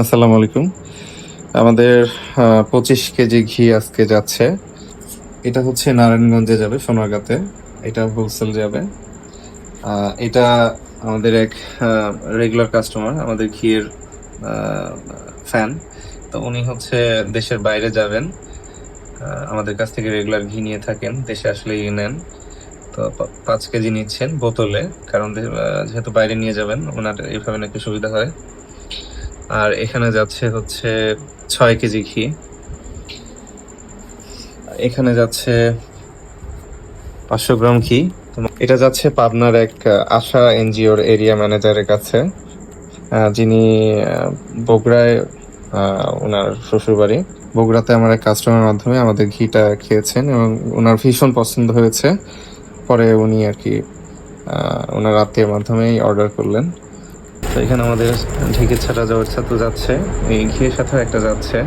আসসালামু আলাইকুম। আমাদের পঁচিশ কেজি ঘি আজকে যাচ্ছে। এটা হচ্ছে নারায়ণগঞ্জে যাবে, সোনারগাঁতে। এটা হোলসেল যাবে। এটা আমাদের এক রেগুলার কাস্টমার আমাদের ঘিয়ের ফ্যান তো উনি হচ্ছে দেশের বাইরে যাবেন। আমাদের কাছ থেকে রেগুলার ঘি নিয়ে থাকেন, দেশে আসলেই নেন। তো পাঁচ কেজি নিচ্ছেন বোতলে, কারণ যেহেতু বাইরে নিয়ে যাবেন, ওনার এইভাবে নাকি সুবিধা হয়। আর এখানে যাচ্ছে হচ্ছে ছয় কেজি ঘি। এখানে যাচ্ছে পাঁচশো গ্রাম ঘি। এটা যাচ্ছে পাবনার এক আশা এনজিওর এরিয়া ম্যানেজারের কাছে যিনি বগুড়ায় ওনার শ্বশুরবাড়ি। বগুড়াতে আমার এক কাস্টমারের মাধ্যমে আমাদের ঘিটা খেয়েছেন এবং ওনার ভীষণ পছন্দ হয়েছে। পরে উনি আর কি ওনার আত্মীয়ের মাধ্যমেই অর্ডার করলেন। তো এখানে আমাদের ঢেকে ছাড়া যাওয়ার ছাত্র যাচ্ছে। এই ঘিয়ের সাথেও একটা যাচ্ছে।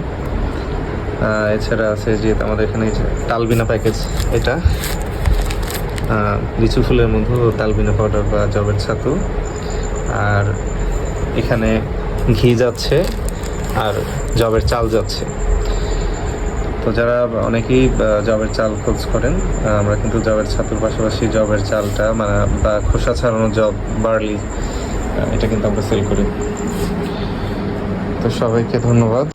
এছাড়া আছে যে আমাদের এখানে তালবিনা প্যাকেজ এটা। লিচু ফুলের মধু ও তালবিনা পাউডার বা জবের ছাতু। আর এখানে ঘি যাচ্ছে আর জবের চাল যাচ্ছে। তো যারা অনেকেই জবের চাল খোঁজ করেন আমরা কিন্তু জবের ছাতুর পাশাপাশি জবের চালটা মানে বা খোসা ছাড়ানো জব, বার্লি এটা কিন্তু আমরা সেল করি। তো সবাইকে ধন্যবাদ।